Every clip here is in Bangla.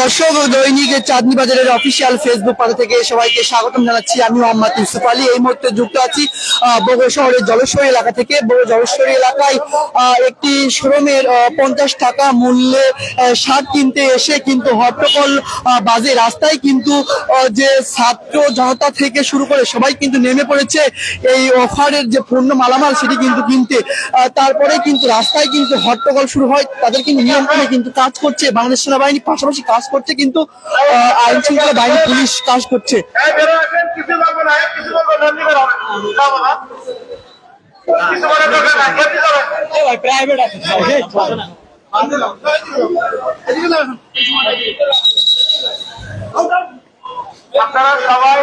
দর্শক, দৈনিক চাঁদনি বাজারের অফিসিয়াল ফেসবুক পাতা থেকে সবাইকে স্বাগতম জানাচ্ছি। আমি মোহাম্মদ ইউসুফ আলী। এই মুহূর্তে যুক্ত আছি বগুড়া শহরের জলেশ্বরী এলাকা থেকে। বড় জলেশ্বরী এলাকায় একটি শোরুমের পঞ্চাশ টাকা মূল্যে শার্ট কিনতে এসে কিন্তু হট্টকল বাজে রাস্তায় কিন্তু যে ছাত্র জনতা থেকে শুরু করে সবাই কিন্তু নেমে পড়েছে। এই অফারের যে পণ্য মালামাল সেটি কিন্তু কিনতে তারপরে কিন্তু রাস্তায় কিন্তু হট্টগোল শুরু হয়। তাদের কিন্তু নিয়ম করে কিন্তু কাজ করছে বাংলাদেশ সেনাবাহিনী। পাশাপাশি কাজ করছে কিন্তু আইন শৃঙ্খলা বাহিনী পুলিশ কাজ করছে। যাবেন। এদিকে যাবেন। আপনারা সবাই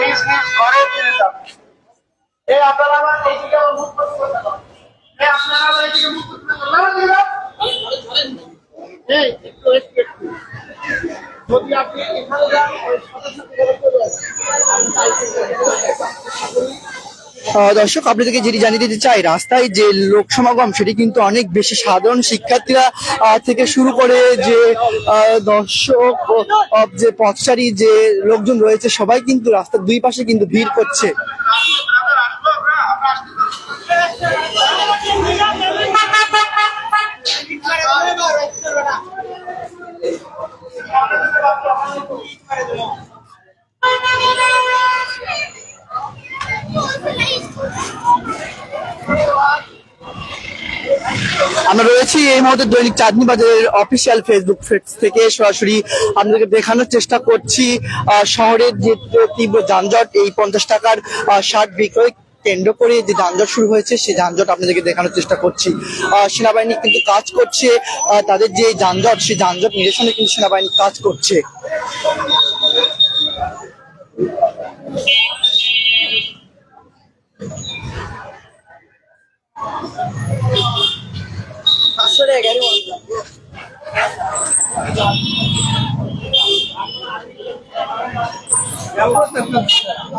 নিজ নিজ ঘরে ফিরে এই আপনারা আমার মুখ করতে আপনারা আমার মুখ করতে দর্শক আপনাদেরকে যেটি জানিয়ে দিতে চাই, রাস্তায় যে লোক সমাগম সেটি কিন্তু অনেক বেশি সাধারণ শিক্ষার্থীরা থেকে শুরু করে যে দর্শক যে পথচারী, যে লোকজন রয়েছে, সবাই কিন্তু রাস্তার দুই পাশে কিন্তু ভিড় করছে। রয়েছি এই মুহূর্তে দৈনিক চাঁদনি বাজারের অফিসিয়াল ফেসবুক পেজ থেকে সরাসরি আপনাদেরকে দেখানোর চেষ্টা করছি শহরের যে তীব্র যানজট, এই পঞ্চাশ টাকার শার্ট বিক্রয় কেন্দ্র করে যে যানজট শুরু হয়েছে সেই যানজট আপনাদেরকে দেখানোর চেষ্টা করছি। সেনাবাহিনী কিন্তু কাজ করছে তাদের যে যানজট সেই যানজট নিরসনে কিন্তু সেনাবাহিনী কাজ করছে।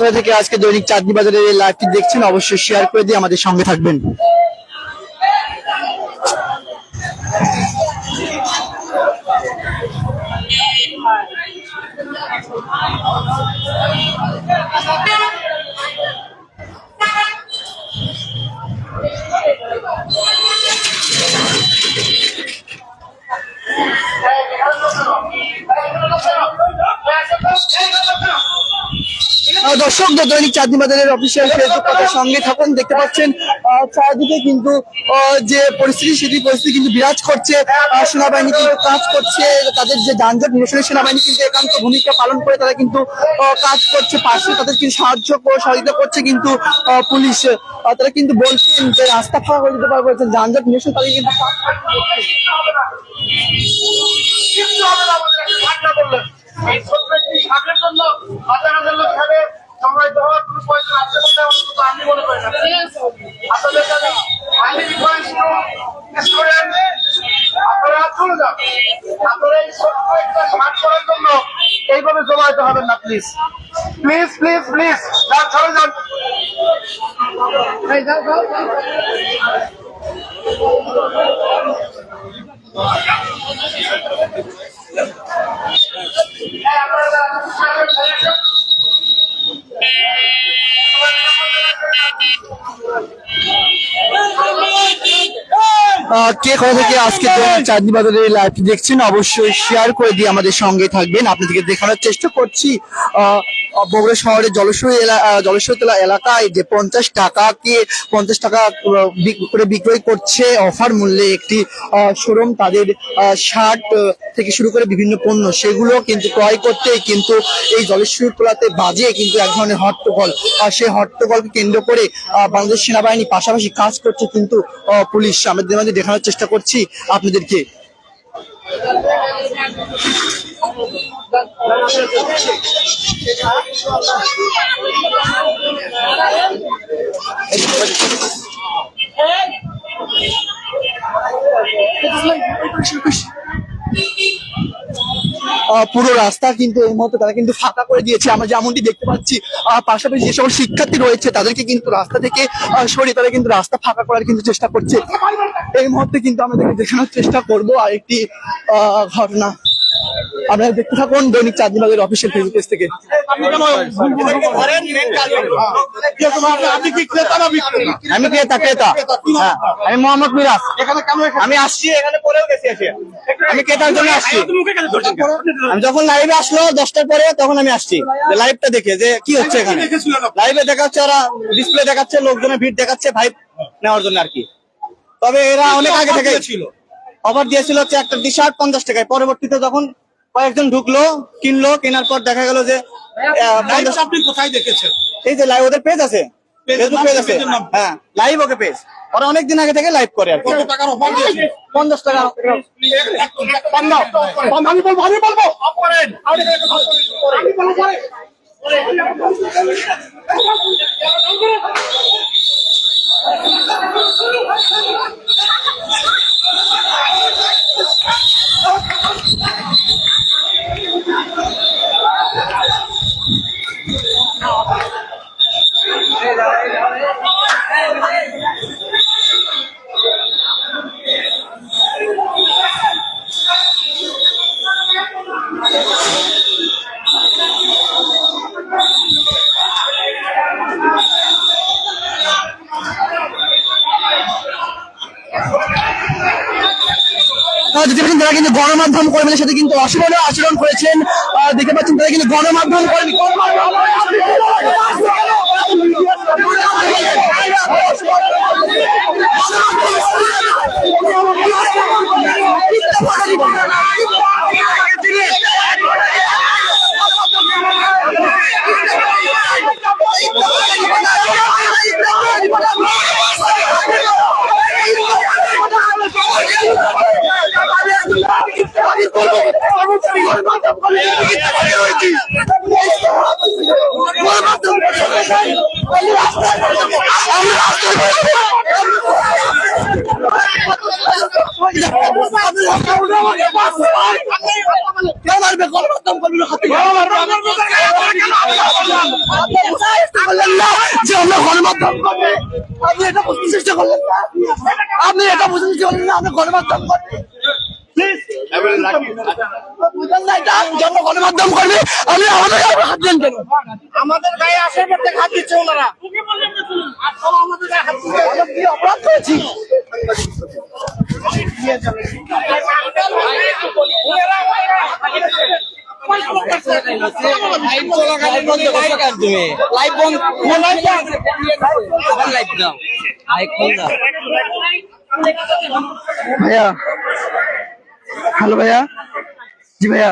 কোথা থেকে আজকে দৈনিক চাঁদনি বাজারের এই লাইভটি দেখছেন অবশ্যই শেয়ার করে দিয়ে আমাদের সঙ্গে থাকবেন। আহ, দর্শক দৈনিক চাঁদনি বাজারের অফিসিয়াল ফেসবুক পাতার সঙ্গে থাকুন। দেখতে পাচ্ছেন চারদিকে কিন্তু যে পরিস্থিতি, সেটি পরিস্থিতি কিন্তু বিরাজ করছে। সেনাবাহিনী কিন্তু কাজ করছে, তাদের যে যানজট নিরসনে সেনাবাহিনী কিন্তু একান্ত ভূমিকা পালন করে তারা কিন্তু কাজ করছে। পাশে তাদের কিন্তু সাহায্য সহযোগিতা করছে কিন্তু পুলিশ। তারা কিন্তু বলছেন যে রাস্তা ফাঁকা করে দিতে পারবে যানজট নিরসন তাদের কিন্তু হবে আমাদের করলেন এই ছোট্ট একটি শাকের জন্য হাজার হাজার লোক সংগ্রাহিত হওয়ার কোনো প্রয়োজন আছে বলে অন্তত আমি মনে করি না। আপনাদের কাছে আইনি বিষয় স্টুডেন্ট আপনারা চলে যান। আপনারা এই ছোট্ট একটা শাক করার জন্য এইভাবে জমায়েত হবেন না প্লিজ প্লিজ প্লিজ প্লিজ যান চলে যান। এই কে কোথা থেকে আজকে চাঁদনি বাজারের লাইভ দেখছেন অবশ্যই শেয়ার করে দিয়ে আমাদের সঙ্গে থাকবেন। আপনাদেরকে দেখানোর চেষ্টা করছি বগুড়া শহরের জলসই জলসইতলা এলাকায় যে পঞ্চাশ টাকাকে পঞ্চাশ টাকা করে বিক্রয় করছে অফার মূল্যে একটি শোরুম। তাদের শার্ট থেকে শুরু করে বিভিন্ন পণ্য সেগুলো কিন্তু ক্রয় করতে কিন্তু এই জলেশ্বরী তোলাতে বাজে কিন্তু এক ধরনের হট্টগোল। আর সেই হট্টগোলকে কেন্দ্র করে বাংলাদেশ সেনাবাহিনী পাশাপাশি কাজ করছে কিন্তু পুলিশ। আমাদের মাঝে দেখানোর চেষ্টা করছি আপনাদেরকে। আহ, পুরো রাস্তা কিন্তু এই মুহূর্তে তারা কিন্তু ফাঁকা করে দিয়েছে। আমরা যেমনটি দেখতে পাচ্ছি পাশাপাশি যে সকল শিক্ষার্থী রয়েছে, তাদেরকে কিন্তু রাস্তা থেকে সরিয়ে তারা কিন্তু রাস্তা ফাঁকা করার কিন্তু চেষ্টা করছে। এই মুহূর্তে কিন্তু আমাদেরকে দেখানোর চেষ্টা করব আর একটি ঘটনা। আপনারা দেখতে থাকুন দৈনিক চাঁদনিবাগের অফিসিয়াল ফেসবুক পেজ থেকে। আমি ক্রেতা ক্রেতা। হ্যাঁ, আমি মোহাম্মদ মিরাজ। আমি আসছি এখানে পরেও গেছি এসে আমি ক্রেতার জন্য আসছি। আমি যখন লাইভে আসলো দশটার পরে তখন আমি আসছি। লাইভটা দেখে যে কি হচ্ছে এখানে। লাইভে দেখাচ্ছে ওরা ডিসপ্লে দেখাচ্ছে লোকজনের ভিড় দেখাচ্ছে ভাই নেওয়ার জন্য আর কি। তবে এরা অনেক আগে থেকে ছিল অফার দিয়েছিল হচ্ছে একটা টি শার্ট পঞ্চাশ টাকায়। পরবর্তীতে যখন কয়েকজন ঢুকলো কিনলো কেনার পর দেখা গেল যে আপনি কোথায় দেখেছেন? এই যে লাইভ ওদের পেজ আছে। ফেসবুক পেজ আছে? হ্যাঁ লাইভ ওকে পেজ ওরা অনেক দিন আগে থেকে লাইভ করে আর কত টাকার অফার দিয়েছে? পঞ্চাশ টাকা। আমি বলব আমি বলব। আমি বলব পরে তারা কিন্তু গণমাধ্যম কর্মীদের সাথে কিন্তু অসমানীয় আচরণ করেছেন দেখতে পাচ্ছেন, তারা কিন্তু গণমাধ্যম কর্মী করলেন না যে আমরা গণমাধ্যম কর্মী আপনি এটা বুঝতে চেষ্টা করলেন না আপনি এটা বুঝতে চেষ্টা করলেন না আমরা গণমাধ্যম গণমাধ্যম কর্মী আপনি আমাদের হাত দেন কেন আমাদের গায়ে আসার হাত দিচ্ছে। ওনারা অপরাধ করেছি ভাইয়া। হ্যালো ভাইয়া। জি ভাইয়া।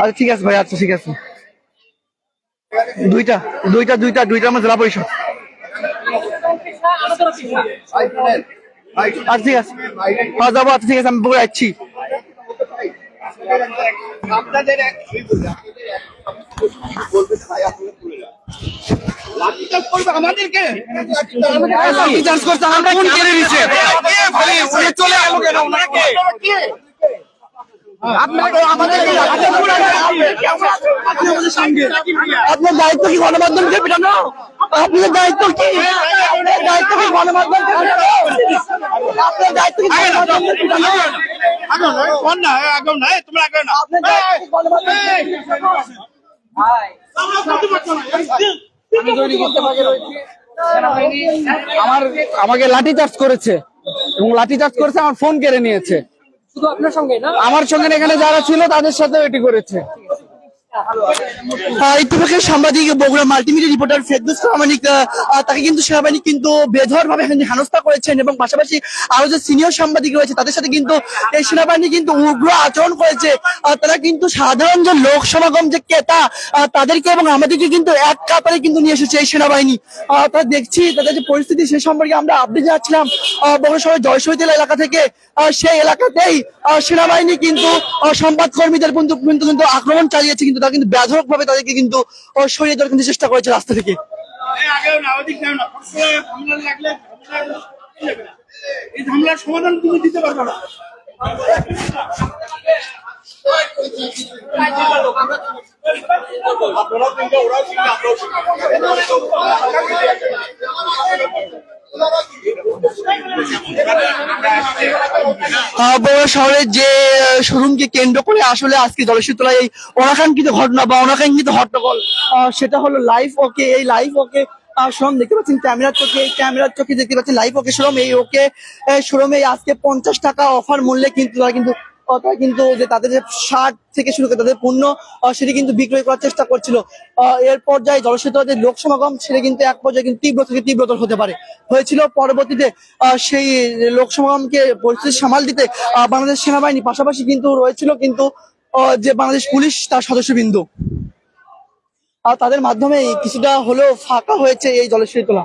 আচ্ছা ঠিক আছে ভাইয়া আচ্ছা ঠিক আছে। দুইটা দুইটা দুইটা দুইটা আমার জেলা পরিষদ আচ্ছা ঠিক আছে। আচ্ছা ঠিক আছে, আমি বলে যাচ্ছি আপনাদের লাঠিচার্জ করবে আমাদেরকে? চার্জ করতে আমরা কোন কেড়ে নিচ্ছে চলে গেল কেন ওনাকে আপনার দায়িত্ব কি গণমাধ্যমকে পেটানো? আপনার দায়িত্ব কি? আপনার দায়িত্ব কি গণমাধ্যমকে আপনার দায়িত্ব কি গণমাধ্যমকে পেটানো? নয় কোন না তোমরা না। আমি করতে পারি আমার আমাকে লাঠি চার্জ করেছে এবং লাঠি চার্জ করেছে আমার ফোন কেড়ে নিয়েছে। শুধু আপনার সঙ্গে না? আমার সঙ্গে এখানে যারা ছিল তাদের সাথে এটি করেছে। সাংবাদিক বগুড়া মাল্টিমিডিয়া রিপোর্টার ফেরদৌস আহ, তাকে কিন্তু সেনাবাহিনী কিন্তু বেধর ভাবে হেনস্থা করেছেন এবং পাশাপাশি আরও যে সিনিয়র সাংবাদিক রয়েছে তাদের সাথে কিন্তু এই সেনাবাহিনী কিন্তু উগ্র আচরণ করেছে। তারা কিন্তু সাধারণ যে লোক সমাগম যে ক্রেতা তাদেরকে এবং আমাদেরকে কিন্তু এক কাতারে কিন্তু নিয়ে এসেছে এই সেনাবাহিনী। আহ, তা দেখছি তাদের যে পরিস্থিতি সে সম্পর্কে আমরা আপডেট যাচ্ছিলাম বগুড়া শহরের এলাকা থেকে সেই এলাকাতেই সেনাবাহিনী কিন্তু আহ, সংবাদকর্মীদের কিন্তু কিন্তু কিন্তু আক্রমণ চালিয়েছে কিন্তু তারা কিন্তু ব্যাধক ভাবে তাদেরকে কিন্তু সরিয়ে দেওয়ার কিন্তু চেষ্টা করেছে রাস্তা থেকে। এই ঝামেলার সমাধান তুমি দিতে পারবে না। বগুড়া শহরের যে শোরুমকে কেন্দ্র করে আসলে আজকে জলসীতলায় এই অনাকাঙ্ক্ষিত ঘটনা বা অনাকাঙ্ক্ষিত হট্টগোল সেটা হলো লাইভ ওকে এই লাইভ ওকে শোরুম দেখতে পাচ্ছেন ক্যামেরার চোখে এই ক্যামেরার চোখে দেখতে পাচ্ছেন লাইভ ওকে শোরুম, এই ওকে শোরুমে আজকে পঞ্চাশ টাকা অফার মূল্যে কিন্তু তারা কিন্তু তারা কিন্তু যে তাদের যে শার্ট থেকে শুরু করে তাদের পণ্য সেটি কিন্তু বিক্রয় করার চেষ্টা করছিল। এর পর্যায়ে জলসেতুর যে লোক সমাগম সেটা কিন্তু এক পর্যায়ে কিন্তু তীব্র থেকে তীব্রতর হতে পারে। হয়েছিল পরবর্তীতে সেই লোক সমাগমকে পরিস্থিতি সামাল দিতে বাংলাদেশ সেনাবাহিনী পাশাপাশি কিন্তু রয়েছিল, কিন্তু যে বাংলাদেশ পুলিশ, তার সদস্যবৃন্দ। আর তাদের মাধ্যমে কিছুটা হলেও ফাঁকা হয়েছে এই জলশ্রী তোলা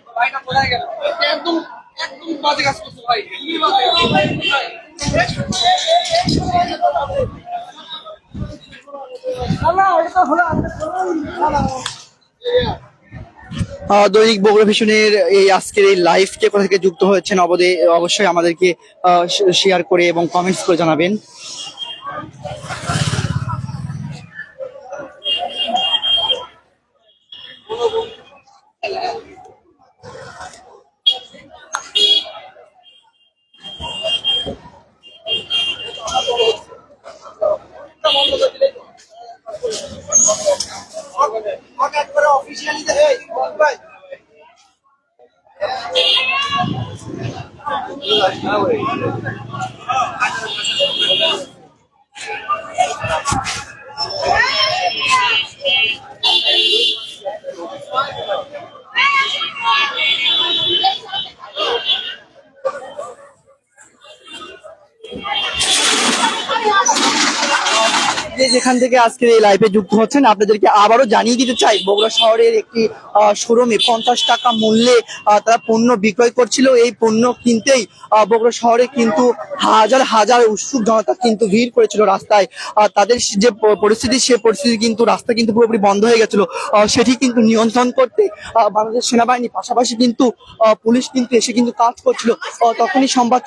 দৈনিক বগুড়া ভীষণের এই আজকের এই লাইভ কে কোথা থেকে যুক্ত হয়েছেন অবদে, অবশ্যই আমাদেরকে শেয়ার করে এবং কমেন্টস করে জানাবেন যে যেখান থেকে আজকে এই লাইভে যুক্ত হচ্ছেন, আপনাদেরকে আবারও জানিয়ে দিতে চাই, বগুড়া শহরের একটি শোরুমে পঞ্চাশ টাকা মূল্যে তারা পণ্য বিক্রয় করছিল। এই পণ্য কিনতেই বগুড়া শহরে কিন্তু হাজার হাজার উৎসুক জনতা কিন্তু ভিড় করেছিল রাস্তায়। তাদের যে পরিস্থিতি, সে পরিস্থিতি কিন্তু রাস্তা কিন্তু পুরোপুরি বন্ধ হয়ে গেছিল। সেটি কিন্তু নিয়ন্ত্রণ করতে বাংলাদেশ সেনাবাহিনী পাশাপাশি কিন্তু পুলিশ কিন্তু এসে কিন্তু কাজ করছিল। তখনই সংবাদ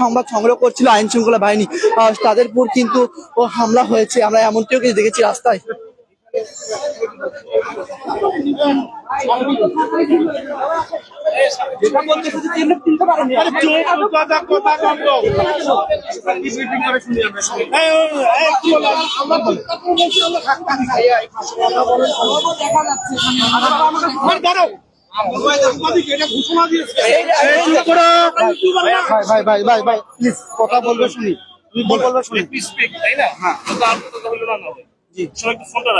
সংবাদ সংগ্রহ করছিল আইন শৃঙ্খলা বাহিনী তাদের উপর কিন্তু হামলা হয়েছে। আমরা এমনটিও কিছু দেখেছি রাস্তায় ভাই ভাই ভাই ভাই প্লিজ কথা বলবে শুনি বলবে শুনি তাই না? তো আর কথা বলল না, না। সবাই একটু ফোনটা।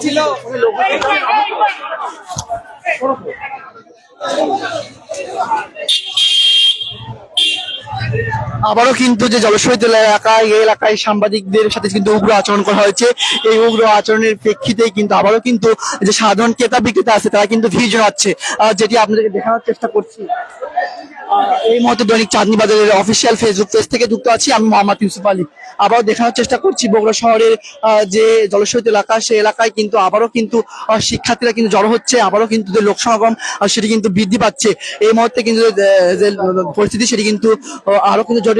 ছিল আবারও কিন্তু যে জলসহিত এলাকায় এই এলাকায় সাংবাদিকদের সাথে কিন্তু উগ্র আচরণ করা হয়েছে। এই উগ্র আচরণের প্রেক্ষিতেই কিন্তু আবারও কিন্তু যে সাধারণ ক্রেতা বিক্রেতা আছে তারা কিন্তু ভিড় জমাচ্ছে। আহ, যেটি আপনাদেরকে দেখানোর চেষ্টা করছি এই মুহূর্তে দৈনিক চাঁদনি বাজারের অফিসিয়াল ফেসবুক পেজ থেকে যুক্ত আছি আমি মোহাম্মদ ইউসুফ আলী। আবারও দেখানোর চেষ্টা করছি বগুড়া শহরের যে জলসহিত এলাকা সেই এলাকায় কিন্তু আবারও কিন্তু শিক্ষার্থীরা কিন্তু জড়ো হচ্ছে। আবারও কিন্তু যে লোক সমাগম সেটি কিন্তু বৃদ্ধি পাচ্ছে। এই মুহূর্তে কিন্তু যে পরিস্থিতি সেটি কিন্তু আহ, আরও কিন্তু জটিল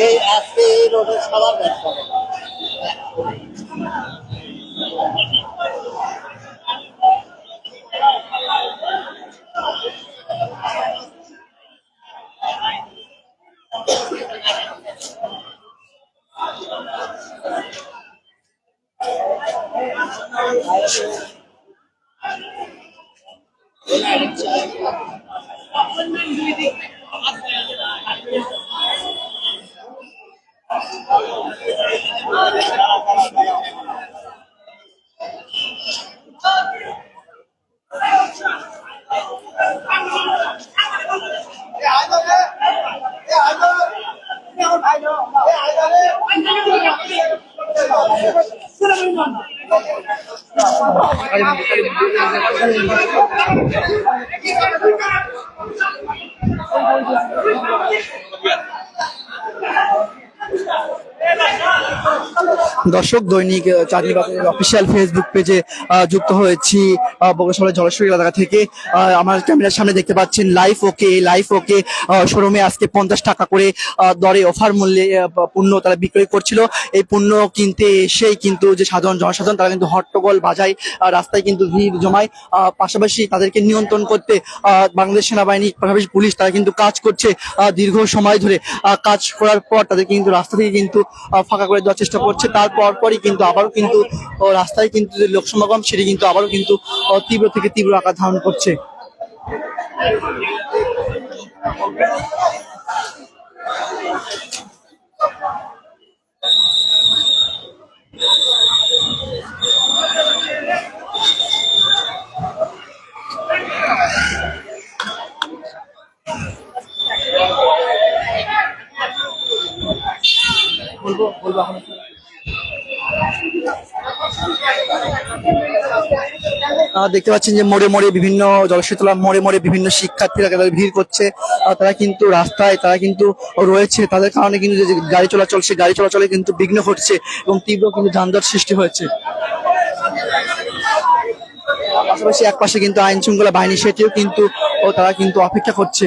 এই আজকে এই রোডে সারা ব্যাগ Thank you. ありがとうございます。দর্শক, দৈনিক চাঁদনি বাজারের অফিসিয়াল ফেসবুক পেজে যুক্ত হয়েছি বগুড়া জলেশ্বরী এলাকা থেকে। আমার ক্যামেরার সামনে দেখতে পাচ্ছেন লাইফ ওকে লাইফ ওকে শোরুমে আজকে পঞ্চাশ টাকা করে দরে অফার মূল্যে পণ্য তারা বিক্রয় করছিল। এই পণ্য কিনতে এসেই কিন্তু যে সাধারণ জনসাধারণ, তারা কিন্তু হট্টগোল বাজায় রাস্তায় কিন্তু ভিড় জমায়। পাশাপাশি তাদেরকে নিয়ন্ত্রণ করতে বাংলাদেশ সেনাবাহিনী, পাশাপাশি পুলিশ, তারা কিন্তু কাজ করছে দীর্ঘ সময় ধরে। কাজ করার পর তাদের কিন্তু রাস্তা থেকে কিন্তু ফাঁকা করে দেওয়ার চেষ্টা করছে। তারপর পরই কিন্তু আবারও কিন্তু রাস্তায় কিন্তু যে লোক সমাগম সেটি কিন্তু আবারও কিন্তু তীব্র থেকে তীব্র আকার ধারণ করছে। বলব বলব আহ, দেখতে পাচ্ছেন যে মোড়ে মোড়ে বিভিন্ন জলশীতলা মোড়ে মোড়ে বিভিন্ন শিক্ষার্থীরা তাদের ভিড় করছে। তারা কিন্তু রাস্তায়, তারা কিন্তু রয়েছে। তাদের কারণে কিন্তু যে গাড়ি চলাচল, সেই গাড়ি চলাচলে কিন্তু বিঘ্ন ঘটছে এবং তীব্র কিন্তু যানজট সৃষ্টি হয়েছে। পাশাপাশি এক পাশে কিন্তু আইন শৃঙ্খলা বাহিনী, সেটিও কিন্তু, ও তারা কিন্তু অপেক্ষা করছে।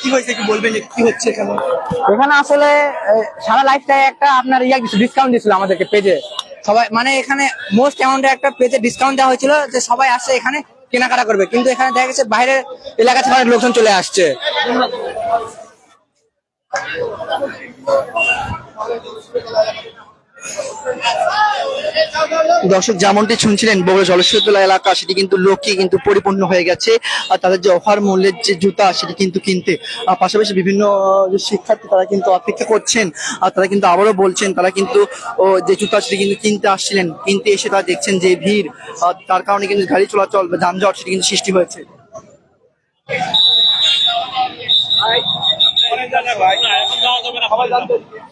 কি হয়েছে? কি বলবেন যে কি হচ্ছে এখানে? এখানে আসলে সারা লাইফটাই একটা আপনার ইয়া ডিসকাউন্ট দিয়েছিল আমাদেরকে পেজে সবাই মানে এখানে মোস্ট অ্যামাউন্টে একটা পেজে ডিসকাউন্ট দেওয়া হয়েছিল যে সবাই আসছে এখানে কেনাকাটা করবে। কিন্তু এখানে দেখা গেছে বাইরের এলাকা থেকে লোকজন চলে আসছে। এই দর্শক যেমনটি শুনছিলেন বগুড়া জলসৈতলা এলাকা সেটি কিন্তু লোকই কিন্তু পরিপূর্ণ হয়ে গেছে। আর তাদের যে অফার মূল্যের যে জুতা সেটি কিন্তু কিনতে। আর পাশাপাশি বিভিন্ন যে শিক্ষার্থী তারা কিন্তু অপেক্ষা করছেন। আর তারা কিন্তু আবারও বলছেন তারা কিন্তু যে জুতা সেটি কিন্তু কিনতে আসছিলেন। কিনতে এসে তারা দেখছেন যে ভিড় তার কারণে কিন্তু গাড়ি চলাচল বা যানজট সেটি কিন্তু সৃষ্টি হয়েছে। আহ,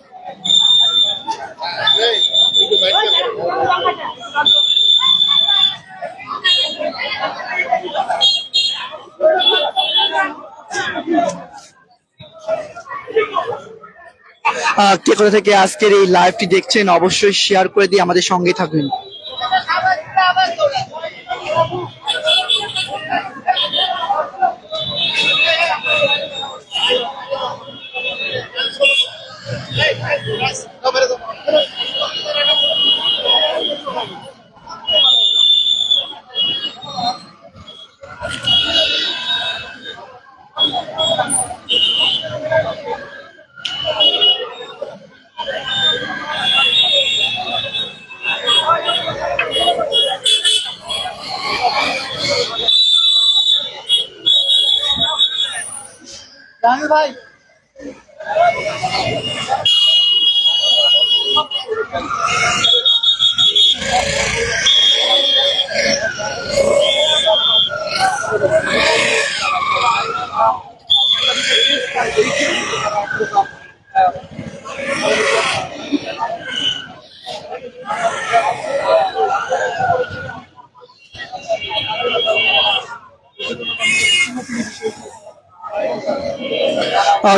কে কোথা থেকে আজকের এই লাইভটি দেখছেন অবশ্যই শেয়ার করে দিয়ে আমাদের সঙ্গে থাকবেন।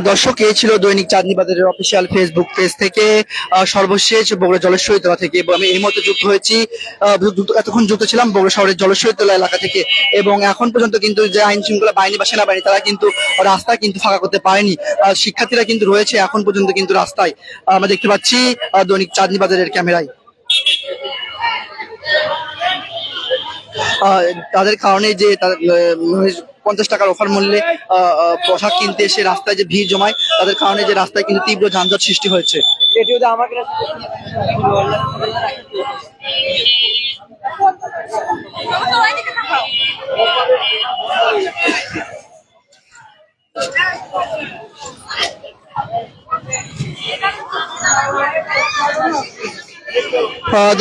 দর্শক, এই ছিল দৈনিক চাঁদনি বাজারের অফিসিয়াল ফেসবুক পেজ থেকে সর্বশেষ বগুড়া জলেশ্বরীতলা থেকে। এবং আমি এই মুহূর্তে যুক্ত হয়েছি এতক্ষণ যুক্ত ছিলাম বগুড়া শহরের জলেশ্বরীতলা এলাকা থেকে। এবং এখন পর্যন্ত কিন্তু যে আইন শৃঙ্খলা বাহিনী বা সেনাবাহিনী, তারা কিন্তু রাস্তা কিন্তু ফাঁকা করতে পারেনি। শিক্ষার্থীরা কিন্তু রয়েছে এখন পর্যন্ত কিন্তু রাস্তায়। আমরা দেখতে পাচ্ছি দৈনিক চাঁদনি বাজারের ক্যামেরায় তাদের কারণে যে পঞ্চাশ টাকার অফার মূল্যে পোশাক কিনতে এসে রাস্তায় যে ভিড় জমায় তাদের কারণে যে রাস্তায় কিন্তু তীব্র যানজট সৃষ্টি হয়েছে।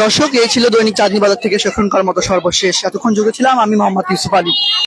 দর্শক এই ছিল দৈনিক চাঁদনি বাজার থেকে সেখানকার মতো সর্বশেষ। এতক্ষণ যুগে ছিলাম আমি মোহাম্মদ ইউসুফ আলী।